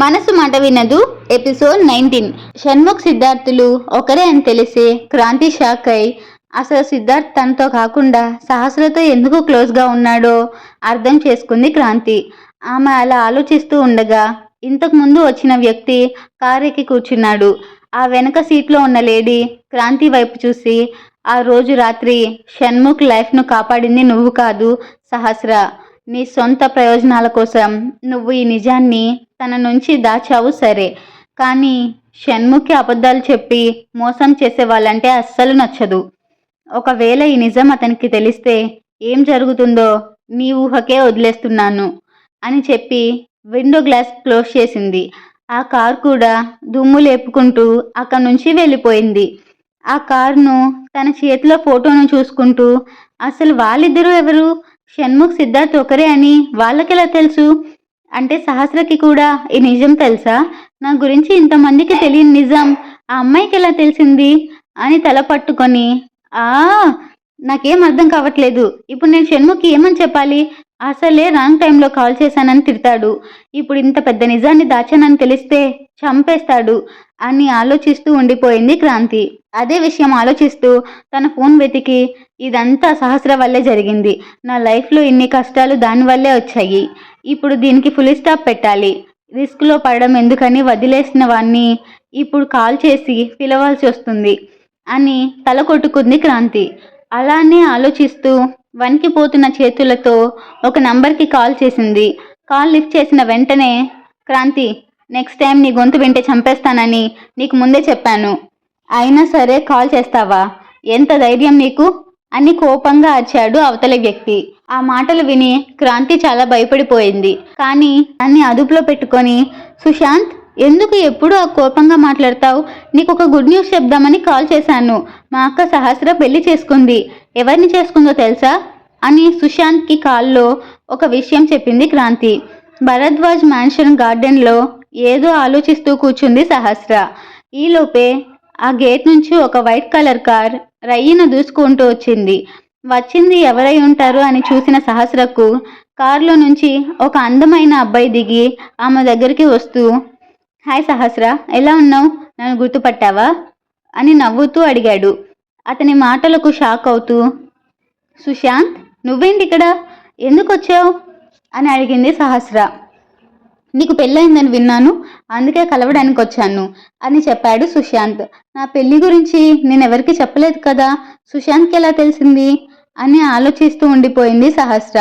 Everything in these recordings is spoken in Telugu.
మనసు మాట వినదు. ఎపిసోడ్ నైన్టీన్ షణ్ముఖ్ సిద్ధార్థులు ఒకరే అని తెలిసి క్రాంతి షాక్ అయి అసలు సిద్ధార్థ్ తనతో కాకుండా సహస్రతో ఎందుకు క్లోజ్గా ఉన్నాడో అర్థం చేసుకుంది క్రాంతి. ఆమె అలా ఆలోచిస్తూ ఉండగా ఇంతకు ముందు వచ్చిన వ్యక్తి కారెక్కి కూర్చున్నాడు. ఆ వెనక సీట్లో ఉన్న లేడీ క్రాంతి వైపు చూసి ఆ రోజు రాత్రి షణ్ముఖ్ లైఫ్ను కాపాడింది నువ్వు కాదు సహస్ర. నీ సొంత ప్రయోజనాల కోసం నువ్వు ఈ నిజాన్ని తన నుంచి దాచావు సరే. కానీ షణ్ముఖి అబద్ధాలు చెప్పి మోసం చేసే వాళ్ళంటే అస్సలు నచ్చదు. ఒకవేళ ఈ నిజం అతనికి తెలిస్తే ఏం జరుగుతుందో నీ ఊహకే వదిలేస్తున్నాను అని చెప్పి విండో గ్లాస్ క్లోజ్ చేసింది. ఆ కార్ కూడా దుమ్ము లేపుకుంటూ అక్కడి నుంచి వెళ్ళిపోయింది. ఆ కారును తన చేతిలో ఫోటోను చూసుకుంటూ అసలు వాళ్ళిద్దరూ ఎవరు? షణ్ముఖ్ సిద్ధార్థ్ ఒకరే అని వాళ్ళకెలా తెలుసు? అంటే సహస్రకి కూడా ఈ నిజం తెలుసా? నా గురించి ఇంతమందికి తెలియని నిజం ఆ అమ్మాయికి ఎలా తెలిసింది? అని తల పట్టుకొని ఆ నాకేం అర్థం కావట్లేదు. ఇప్పుడు నేను షణ్ముఖి ఏమని చెప్పాలి? అసలే రాంగ్ టైంలో కాల్ చేశానని తిడతాడు. ఇప్పుడు ఇంత పెద్ద నిజాన్ని దాచానని తెలిస్తే చంపేస్తాడు. అని ఆలోచిస్తూ ఉండిపోయింది క్రాంతి. అదే విషయం ఆలోచిస్తూ తన ఫోన్ వెతికి ఇదంతా సహస్ర వల్లే జరిగింది. నా లైఫ్లో ఇన్ని కష్టాలు దానివల్లే వచ్చాయి. ఇప్పుడు దీనికి ఫుల్ స్టాప్ పెట్టాలి. రిస్క్లో పడడం ఎందుకని వదిలేసిన వాడిని ఇప్పుడు కాల్ చేసి పిలవాల్సి వస్తుంది అని తల కొట్టుకుంది క్రాంతి. అలానే ఆలోచిస్తూ వణికిపోతున్న చేతులతో ఒక నంబర్కి కాల్ చేసింది. కాల్ లిఫ్ట్ చేసిన వెంటనే క్రాంతి నెక్స్ట్ టైం నీ గొంతు వింటే చంపేస్తానని నీకు ముందే చెప్పాను. అయినా సరే కాల్ చేస్తావా? ఎంత ధైర్యం నీకు? అని కోపంగా అరిచాడు అవతలి వ్యక్తి. ఆ మాటలు విని క్రాంతి చాలా భయపడిపోయింది. కానీ దాన్ని అదుపులో పెట్టుకొని సుశాంత్ ఎందుకు ఎప్పుడు ఆ కోపంగా మాట్లాడతావు? నీకు ఒక గుడ్ న్యూస్ చెప్దామని కాల్ చేశాను. మా అక్క సహస్ర పెళ్ళి చేసుకుంది. ఎవరిని చేసుకుందో తెలుసా? అని సుశాంత్కి కాల్లో ఒక విషయం చెప్పింది క్రాంతి. భరద్వాజ్ మ్యాన్షన్ గార్డెన్లో ఏదో ఆలోచిస్తూ కూర్చుంది సహస్ర. ఈలోపే ఆ గేట్ నుంచి ఒక వైట్ కలర్ కార్ రయ్యను దూసుకుంటూ వచ్చింది. వచ్చింది ఎవరై ఉంటారు అని చూసిన సహస్రకు కారులో నుంచి ఒక అందమైన అబ్బాయి దిగి ఆమె దగ్గరికి వస్తూ హాయ్ సహస్ర ఎలా ఉన్నావు? నన్ను గుర్తుపట్టావా? అని నవ్వుతూ అడిగాడు. అతని మాటలకు షాక్ అవుతూ సుశాంత్ నువ్వేంటి ఇక్కడ? ఎందుకు వచ్చావు? అని అడిగింది సహస్ర. నీకు పెళ్ళయిందని విన్నాను అందుకే కలవడానికి వచ్చాను అని చెప్పాడు సుశాంత్. నా పెళ్ళి గురించి నేను ఎవరికి చెప్పలేదు కదా సుశాంత్కి ఎలా తెలిసింది? అని ఆలోచిస్తూ ఉండిపోయింది సహస్ర.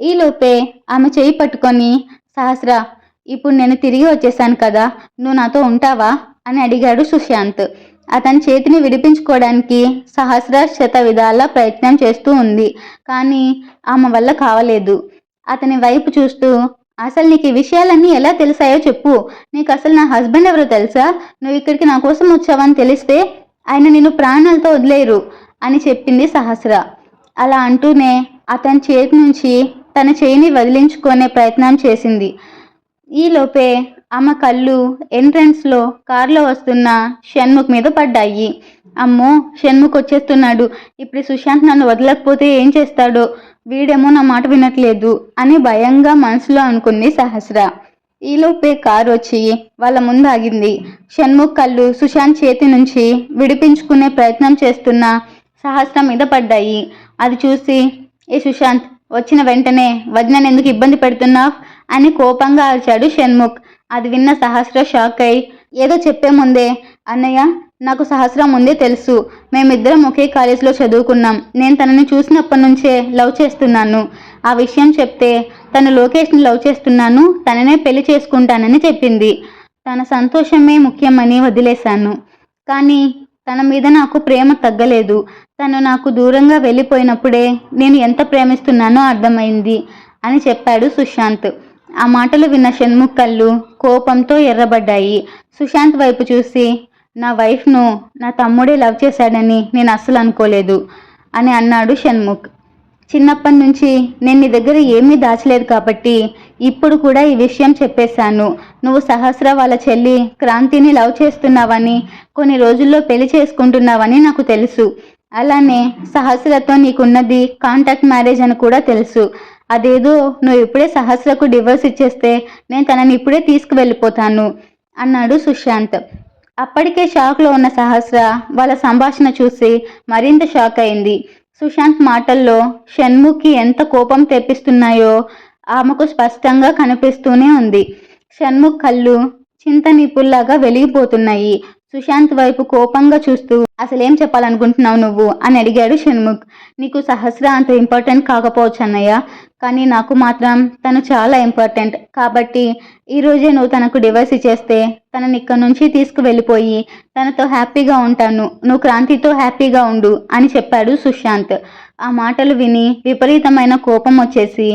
ఈలోపే ఆమె చేయి పట్టుకొని సహస్ర ఇప్పుడు నేను తిరిగి వచ్చేసాను కదా నువ్వు నాతో ఉంటావా? అని అడిగాడు సుశాంత్. అతని చేతిని విడిపించుకోవడానికి సహస్ర శత విధాల ప్రయత్నం చేస్తూ ఉంది కానీ ఆమె వల్ల కావలేదు. అతని వైపు చూస్తూ అసలు నీకు ఈ విషయాలన్నీ ఎలా తెలిసాయో చెప్పు. నీకు అసలు నా హస్బెండ్ ఎవరో తెలుసా? నువ్వు ఇక్కడికి నా కోసం వచ్చావని తెలిస్తే ఆయన నిన్ను ప్రాణాలతో వదిలేరు అని చెప్పింది సహస్ర. అలా అంటూనే అతని చేతి నుంచి తన చేయిని వదిలించుకునే ప్రయత్నం చేసింది. ఈలోపే ఆమె కళ్ళు ఎంట్రన్స్లో కారులో వస్తున్న షణ్ముఖ్ మీద పడ్డాయి. అమ్మో షణ్ముఖ్ వచ్చేస్తున్నాడు ఇప్పుడు సుశాంత్ నన్ను వదలకపోతే ఏం చేస్తాడో? వీడేమో నా మాట వినట్లేదు అని భయంగా మనసులో అనుకుంది సహస్ర. ఈలోపే కారు వచ్చి వాళ్ళ ముందు ఆగింది. షణ్ముఖ్ కళ్ళు సుశాంత్ చేతి నుంచి విడిపించుకునే ప్రయత్నం చేస్తున్న సహస్ర మీద పడ్డాయి. అది చూసి ఏ సుశాంత్ వచ్చిన వెంటనే వదినని ఎందుకు ఇబ్బంది పెడుతున్నావు? అని కోపంగా అరిచాడు షణ్ముఖ్. అది విన్న సహస్ర షాక్ అయి ఏదో చెప్పే ముందే అన్నయ్య నాకు సహస్రం ముందే తెలుసు. మేమిద్దరం ఒకే కాలేజీలో చదువుకున్నాం. నేను తనని చూసినప్పటి నుంచే లవ్ చేస్తున్నాను. ఆ విషయం చెప్తే తను లోకేష్ని లవ్ చేస్తున్నాను తననే పెళ్ళి చేసుకుంటానని చెప్పింది. తన సంతోషమే ముఖ్యమని వదిలేశాను. కానీ తన మీద నాకు ప్రేమ తగ్గలేదు. తను నాకు దూరంగా వెళ్ళిపోయినప్పుడే నేను ఎంత ప్రేమిస్తున్నానో అర్థమైంది అని చెప్పాడు సుశాంత్. ఆ మాటలు విన్న షణ్ముఖ్ కళ్ళు కోపంతో ఎర్రబడ్డాయి. సుశాంత్ వైపు చూసి నా వైఫ్ను నా తమ్ముడే లవ్ చేశాడని నేను అస్సలు అనుకోలేదు అని అన్నాడు షణ్ముఖ్. చిన్నప్పటి నుంచి నేను నీ దగ్గర ఏమీ దాచలేదు కాబట్టి ఇప్పుడు కూడా ఈ విషయం చెప్పేశాను. నువ్వు సహస్ర వాళ్ళ చెల్లి క్రాంతిని లవ్ చేస్తున్నావని కొన్ని రోజుల్లో పెళ్ళి చేసుకుంటున్నావని నాకు తెలుసు. అలానే సహస్రతో నీకున్నది కాంటాక్ట్ మ్యారేజ్ అని కూడా తెలుసు. అదేదో నువ్వు ఇప్పుడే సహస్రకు డివోర్స్ ఇచ్చేస్తే నేను తనని ఇప్పుడే తీసుకువెళ్ళిపోతాను అన్నాడు సుశాంత్. అప్పటికే షాక్లో ఉన్న సహస్ర వాళ్ళ సంభాషణ చూసి మరింత షాక్ అయింది. సుశాంత్ మాటల్లో షణ్ముఖి ఎంత కోపం తెప్పిస్తున్నాయో ఆమెకు స్పష్టంగా కనిపిస్తూనే ఉంది. షణ్ముఖ్ కళ్ళు చింత నిపుల్లాగా వెలిగిపోతున్నాయి. సుశాంత్ వైపు కోపంగా చూస్తూ అసలేం చెప్పాలనుకుంటున్నావు నువ్వు? అని అడిగాడు షణ్ముఖ్. నీకు సహస్ర అంత ఇంపార్టెంట్ కాకపోవచ్చు అన్నయ్య కానీ నాకు మాత్రం తను చాలా ఇంపార్టెంట్. కాబట్టి ఈ రోజే నువ్వు తనకు డివైస్ ఇచ్చేస్తే తనని ఇక్కడ నుంచి తీసుకువెళ్ళిపోయి తనతో హ్యాపీగా ఉంటాను. నువ్వు క్రాంతితో హ్యాపీగా ఉండు అని చెప్పాడు సుశాంత్. ఆ మాటలు విని విపరీతమైన కోపం వచ్చేసి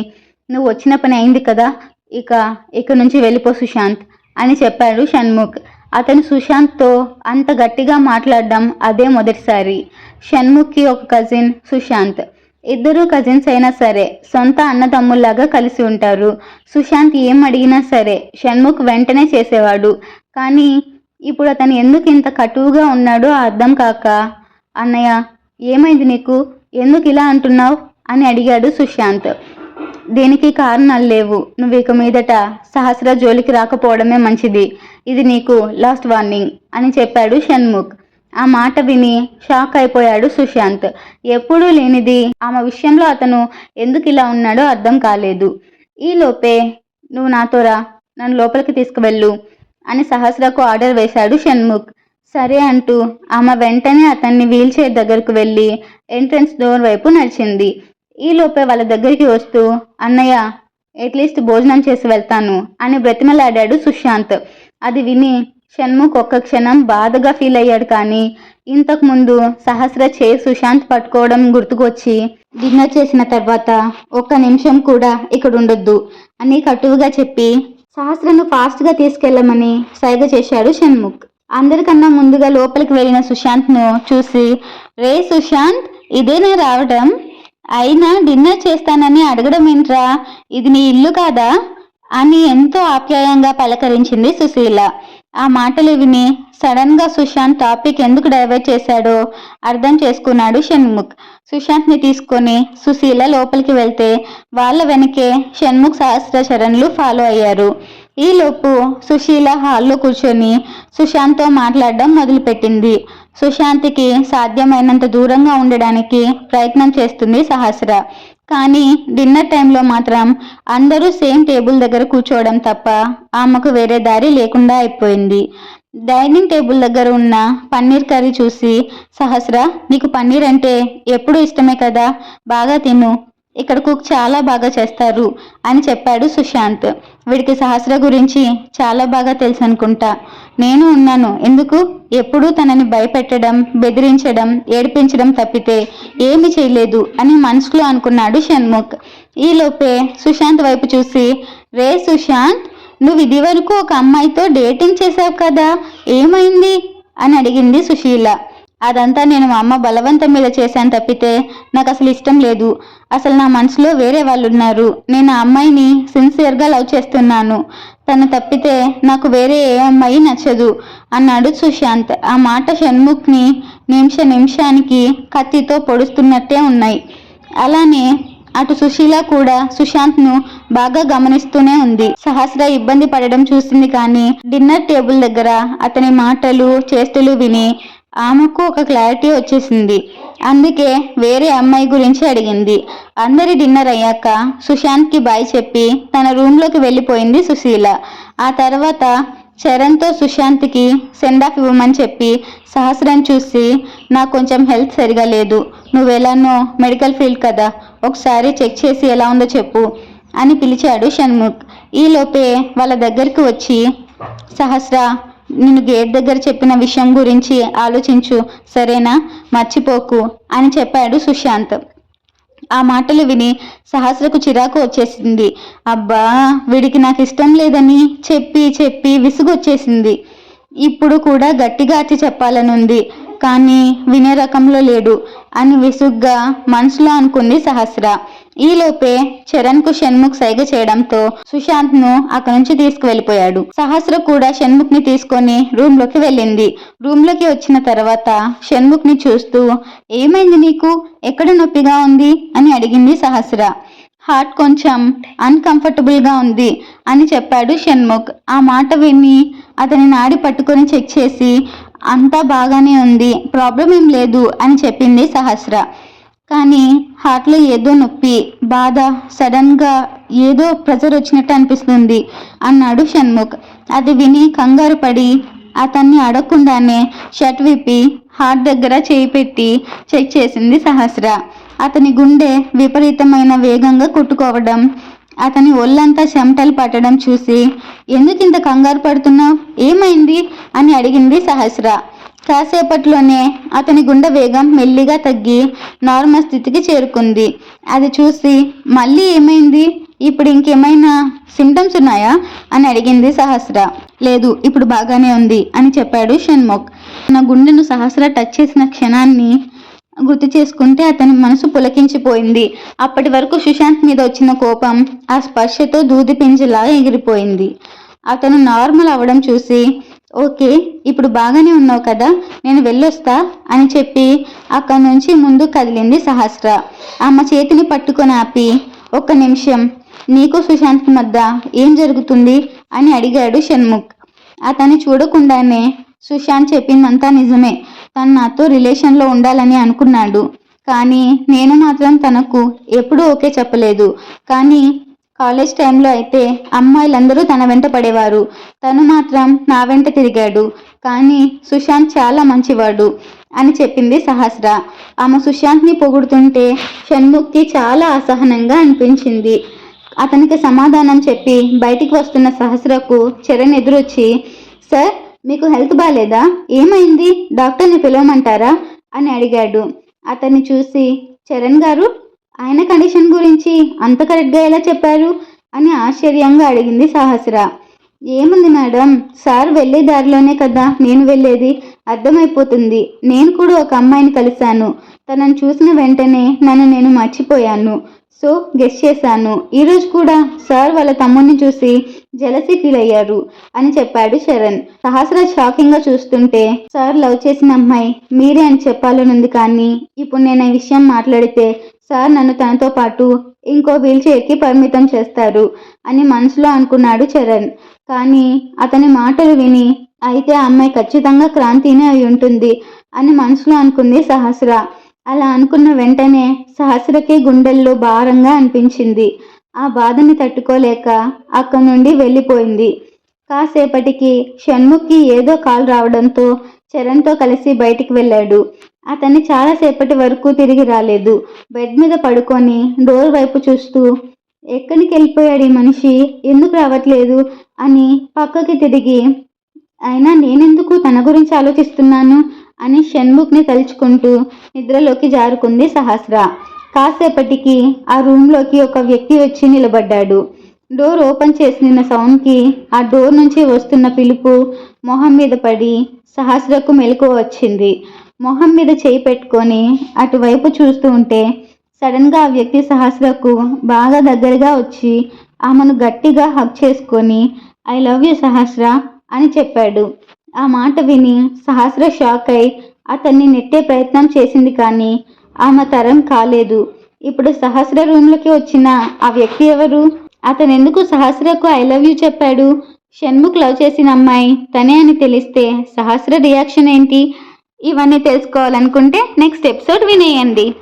నువ్వు వచ్చిన పని అయింది కదా ఇక ఇక్కడ నుంచి వెళ్ళిపో సుశాంత్ అని చెప్పాడు షణ్ముఖ్. అతను సుశాంత్తో అంత గట్టిగా మాట్లాడడం అదే మొదటిసారి. షణ్ముఖ్కి ఒక కజిన్ సుశాంత్. ఇద్దరు కజిన్స్ అయినా సరే సొంత అన్నదమ్ముల్లాగా కలిసి ఉంటారు. సుశాంత్ ఏం అడిగినా సరే షణ్ముఖ్ వెంటనే చేసేవాడు. కానీ ఇప్పుడు అతను ఎందుకు ఇంత కటువుగా ఉన్నాడో అర్థం కాక అన్నయ్య ఏమైంది నీకు? ఎందుకు ఇలా అంటున్నావు? అని అడిగాడు సుశాంత్. దీనికి కారణాలు లేవు. నువ్వు ఇక మీదట సహస్ర జోలికి రాకపోవడమే మంచిది. ఇది నీకు లాస్ట్ వార్నింగ్ అని చెప్పాడు షణ్ముఖ్. ఆ మాట విని షాక్ అయిపోయాడు సుశాంత్. ఎప్పుడూ లేనిది ఆమె విషయంలో అతను ఎందుకు ఇలా ఉన్నాడో అర్థం కాలేదు. ఈలోపే నువ్వు నాతోరా నన్ను లోపలికి తీసుకువెళ్ళు అని సహస్రకు ఆర్డర్ వేశాడు షణ్ముఖ్. సరే అంటూ ఆమె వెంటనే అతన్ని వీల్చైర్ దగ్గరకు వెళ్ళి ఎంట్రన్స్ డోర్ వైపు నడిచింది. ఈలోపే వాళ్ళ దగ్గరికి వస్తూ అన్నయ్య అట్లీస్ట్ భోజనం చేసి వెళ్తాను అని బ్రతిమలాడాడు సుశాంత్. అది విని షణ్ముఖ్ ఒక్క క్షణం బాధగా ఫీల్ అయ్యాడు కానీ ఇంతకుముందు సహస్ర చే సుశాంత్ పట్టుకోవడం గుర్తుకొచ్చి డిన్నర్ చేసిన తర్వాత ఒక్క నిమిషం కూడా ఇక్కడ ఉండొద్దు అని కటువుగా చెప్పి సహస్రను ఫాస్ట్గా తీసుకెళ్ళమని సైగ చేశాడు షణ్ముఖ్. అందరికన్నా ముందుగా లోపలికి వెళ్ళిన సుశాంత్ను చూసి రే సుశాంత్ ఇదేనా రావడం అయినా డిన్నర్ చేస్తానని అడగడం ఏంట్రా? ఇది నీ ఇల్లు కాదా? అని ఎంతో ఆప్యాయంగా పలకరించింది సుశీల. ఆ మాటలు విని సడన్గా సుశాంత్ టాపిక్ ఎందుకు డైవర్ట్ చేశాడో అర్థం చేసుకున్నాడు షణ్ముఖ్. సుశాంత్ని తీసుకొని సుశీల లోపలికి వెళ్తే వాళ్ళ వెనకే షణ్ముఖ్ సహస్ర చరణ్లు ఫాలో అయ్యారు. ఈలోపు సుశీల హాల్లో కూర్చొని సుశాంత్తో మాట్లాడడం మొదలుపెట్టింది. సుశాంత్కి సాధ్యమైనంత దూరంగా ఉండడానికి ప్రయత్నం చేస్తుంది సహస్ర. కానీ డిన్నర్ టైంలో మాత్రం అందరూ సేమ్ టేబుల్ దగ్గర కూర్చోవడం తప్ప ఆమెకు వేరే దారి లేకుండా అయిపోయింది. డైనింగ్ టేబుల్ దగ్గర ఉన్న పన్నీర్ కర్రీ చూసి సహస్ర నీకు పన్నీర్ అంటే ఎప్పుడూ ఇష్టమే కదా? బాగా తిను. ఇక్కడ కుక్ చాలా బాగా చేస్తారు అని చెప్పాడు సుశాంత్. వీడికి సహస్ర గురించి చాలా బాగా తెలుసు అనుకుంటా. నేను ఉన్నాను. ఎందుకు? ఎప్పుడూ తనని భయపెట్టడం బెదిరించడం ఏడిపించడం తప్పితే ఏమి చేయలేదు అని మనసులో అనుకున్నాడు షణ్ముఖ్. ఈలోపే సుశాంత్ వైపు చూసి రే సుశాంత్ నువ్వు ఇది వరకు ఒక అమ్మాయితో డేటింగ్ చేశావు కదా? ఏమైంది? అని అడిగింది సుశీల. అదంతా నేను మా అమ్మ బలవంతం మీద చేశాను తప్పితే నాకు అసలు ఇష్టం లేదు. అసలు నా మనసులో వేరే వాళ్ళు ఉన్నారు నేను ఆ అమ్మాయిని సిన్సియర్గా లవ్ చేస్తున్నాను. తను తప్పితే నాకు వేరే ఏ అమ్మాయి నచ్చదు అన్నాడు సుశాంత్ ఆ మాట షణ్ముఖ్ని నిమిష నిమిషానికి కత్తితో పొడుస్తున్నట్టే ఉన్నాయి. అలానే అటు సుశీల కూడా సుశాంత్ను బాగా గమనిస్తూనే ఉంది. సహస్ర ఇబ్బంది పడడం చూసింది కానీ డిన్నర్ టేబుల్ దగ్గర అతని మాటలు చేస్తులు విని ఆమెకు ఒక క్లారిటీ వచ్చేసింది. అందుకే వేరే అమ్మాయి గురించి అడిగింది. అందరి డిన్నర్ అయ్యాక సుశాంత్కి బాయ్ చెప్పి తన రూమ్లోకి వెళ్ళిపోయింది సుశీల. ఆ తర్వాత చరణ్తో సుశాంత్కి సెండ్ ఆఫ్ ఇవ్వమని చెప్పి సహస్రం చూసి నాకు కొంచెం హెల్త్ సరిగా లేదు. నువ్వెలానో మెడికల్ ఫీల్డ్ కదా. ఒకసారి చెక్ చేసి ఎలా ఉందో చెప్పు అని పిలిచాడు షణ్ముఖ్. ఈలోపే వాళ్ళ దగ్గరికి వచ్చి సహస్ర నేను గేట్ దగ్గర చెప్పిన విషయం గురించి ఆలోచించు సరేనా? మర్చిపోకు అని చెప్పాడు సుశాంత్. ఆ మాటలు విని సహస్రకు చిరాకు వచ్చేసింది. అబ్బా వీడికి నాకు ఇష్టం లేదని చెప్పి చెప్పి విసుగు వచ్చేసింది ఇప్పుడు కూడా గట్టిగా అచ్చి చెప్పాలనుంది. కానీ వినే రకంలో లేడు అని విసుగ్గా మనసులో అనుకుంది సహస్ర. ఈలోపే చరణ్కు షణ్ముఖ్ సైగ చేయడంతో సుశాంత్ను అక్కడి నుంచి తీసుకువెళ్ళిపోయాడు. సహస్ర కూడా షణ్ముఖ్ని తీసుకొని రూమ్లోకి వెళ్ళింది. రూమ్లోకి వచ్చిన తర్వాత షణ్ముఖ్ని చూస్తూ ఏమైంది నీకు? ఎక్కడ నొప్పిగా ఉంది? అని అడిగింది సహస్ర. హార్ట్ కొంచెం అన్కంఫర్టబుల్గా ఉంది అని చెప్పాడు షణ్ముఖ్. ఆ మాట విని అతని నాడి పట్టుకొని చెక్ చేసి అంతా బాగానే ఉంది ప్రాబ్లం ఏం లేదు అని చెప్పింది సహస్ర. కానీ హార్ట్లో ఏదో నొప్పి బాధ సడన్గా ఏదో ప్రెజర్ వచ్చినట్టు అనిపిస్తుంది అన్నాడు షణ్ముఖ్. అది విని కంగారు పడి అతన్ని అడగకుండానే షర్ట్ విప్పి హార్ట్ దగ్గర చేయి పెట్టి చెక్ చేసింది సహస్ర. అతని గుండె విపరీతమైన వేగంగా కొట్టుకోవడం అతని ఒళ్ళంతా చెమటలు పట్టడం చూసి ఎందుకు ఇంత కంగారు పడుతున్నావు? ఏమైంది? అని అడిగింది సహస్ర. కాసేపట్లోనే అతని గుండె వేగం మెల్లిగా తగ్గి నార్మల్ స్థితికి చేరుకుంది. అది చూసి మళ్ళీ ఏమైంది? ఇప్పుడు ఇంకేమైనా సిమ్టమ్స్ ఉన్నాయా? అని అడిగింది సహస్ర. లేదు ఇప్పుడు బాగానే ఉంది అని చెప్పాడు షణ్ముఖ్. నా గుండెను సహస్ర టచ్ చేసిన క్షణాన్ని గుర్తు చేసుకుంటే అతని మనసు పులకించిపోయింది. అప్పటి వరకు సుశాంత్ మీద వచ్చిన కోపం ఆ స్పర్శతో దూది పింజలా ఎగిరిపోయింది. అతను నార్మల్ అవడం చూసి ఓకే ఇప్పుడు బాగానే ఉన్నావు కదా నేను వెళ్ళొస్తా అని చెప్పి అక్కడి నుంచి ముందు కదిలింది సహస్ర. ఆమె చేతిని పట్టుకొని ఆపి ఒక్క నిమిషం నీకు సుశాంత్ మధ్య ఏం జరుగుతుంది? అని అడిగాడు షణ్ముఖ్. అతన్ని చూడకుండానే సుశాంత్ చెప్పిందంతా నిజమే. తను నాతో రిలేషన్లో ఉండాలని అనుకున్నాడు. కానీ నేను మాత్రం తనకు ఎప్పుడూ ఓకే చెప్పలేదు. కానీ కాలేజ్ టైంలో అయితే అమ్మాయిలందరూ తన వెంట పడేవారు. తను మాత్రం నా వెంట తిరిగాడు. కానీ సుశాంత్ చాలా మంచివాడు అని చెప్పింది సహస్ర. ఆమె సుశాంత్ని పొగుడుతుంటే షణ్ముఖ్కి చాలా అసహనంగా అనిపించింది. అతనికి సమాధానం చెప్పి బయటికి వస్తున్న సహస్రకు చరణ్ ఎదురొచ్చి సార్ మీకు హెల్త్ బాగాలేదా ఏమైంది? డాక్టర్ని పిలవమంటారా? అని అడిగాడు. అతన్ని చూసి చరణ్ గారు ఆయన కండిషన్ గురించి అంత కరెక్ట్గా ఎలా చెప్పారు? అని ఆశ్చర్యంగా అడిగింది సాహస్ర. ఏముంది మేడం? సార్ వెళ్ళే దారిలోనే కదా నేను వెళ్ళేది. అర్థమైపోతుంది. నేను కూడా ఒక అమ్మాయిని కలిశాను. తనను చూసిన వెంటనే నన్ను నేను మర్చిపోయాను. సో గెస్ చేశాను. ఈరోజు కూడా సార్ వాళ్ళ తమ్ముడిని చూసి జలసి ఫీల్ అయ్యారు అని చెప్పాడు చరణ్ సహస్ర షాకింగ్గా చూస్తుంటే సార్ లవ్ చేసిన అమ్మాయి మీరే అని చెప్పాలనుంది కానీ ఇప్పుడు నేను ఈ విషయం మాట్లాడితే సార్ నన్ను తనతో పాటు ఇంకో వీల్ చైర్కి పరిమితం చేస్తారు అని మనసులో అనుకున్నాడు చరణ్ కానీ అతని మాటలు విని అయితే ఆ అమ్మాయి ఖచ్చితంగా క్రాంతినే అయి ఉంటుంది అని మనసులో అనుకుంది సహస్ర. అలా అనుకున్న వెంటనే సహస్రకి గుండెల్లో భారంగా అనిపించింది. ఆ బాధని తట్టుకోలేక అక్కడి నుండి వెళ్ళిపోయింది. కాసేపటికి షణ్ముఖ్కి ఏదో కాల్ రావడంతో చరణ్తో కలిసి బయటికి వెళ్ళాడు. అతన్ని చాలాసేపటి వరకు తిరిగి రాలేదు. బెడ్ మీద పడుకొని డోర్ వైపు చూస్తూ ఎక్కడికి వెళ్ళిపోయాడు ఈ మనిషి? ఎందుకు రావట్లేదు? అని పక్కకి తిరిగి అయినా నేనెందుకు తన గురించి ఆలోచిస్తున్నాను? అని షణ్ముఖ్ని తలుచుకుంటూ నిద్రలోకి జారుకుంది సహస్ర. కాసేపటికి ఆ రూమ్లోకి ఒక వ్యక్తి వచ్చి నిలబడ్డాడు. డోర్ ఓపెన్ చేసిన సౌండ్కి ఆ డోర్ నుంచి వస్తున్న పిలుపు మొహం మీద పడి సహస్రకు మెలకు వచ్చింది. మొహం మీద చేయి పెట్టుకొని అటువైపు చూస్తూ ఉంటే సడన్గా ఆ వ్యక్తి సహస్రకు బాగా దగ్గరగా వచ్చి ఆమెను గట్టిగా హక్ చేసుకొని ఐ లవ్ యూ సహస్ర అని చెప్పాడు. ఆ మాట విని సహస్ర షాక్ అయి అతన్ని నెట్టే ప్రయత్నం చేసింది కానీ ఆమె తరం కాలేదు. ఇప్పుడు సహస్ర రూమ్లోకి వచ్చిన ఆ వ్యక్తి ఎవరు? అతను ఎందుకు సహస్రకు ఐ లవ్ యూ చెప్పాడు? షణ్ముఖ్ లవ్ చేసిన అమ్మాయి తనే అని తెలిస్తే సహస్ర రియాక్షన్ ఏంటి? ఇవన్నీ తెలుసుకోవాలనుకుంటే నెక్స్ట్ ఎపిసోడ్ వినేయండి.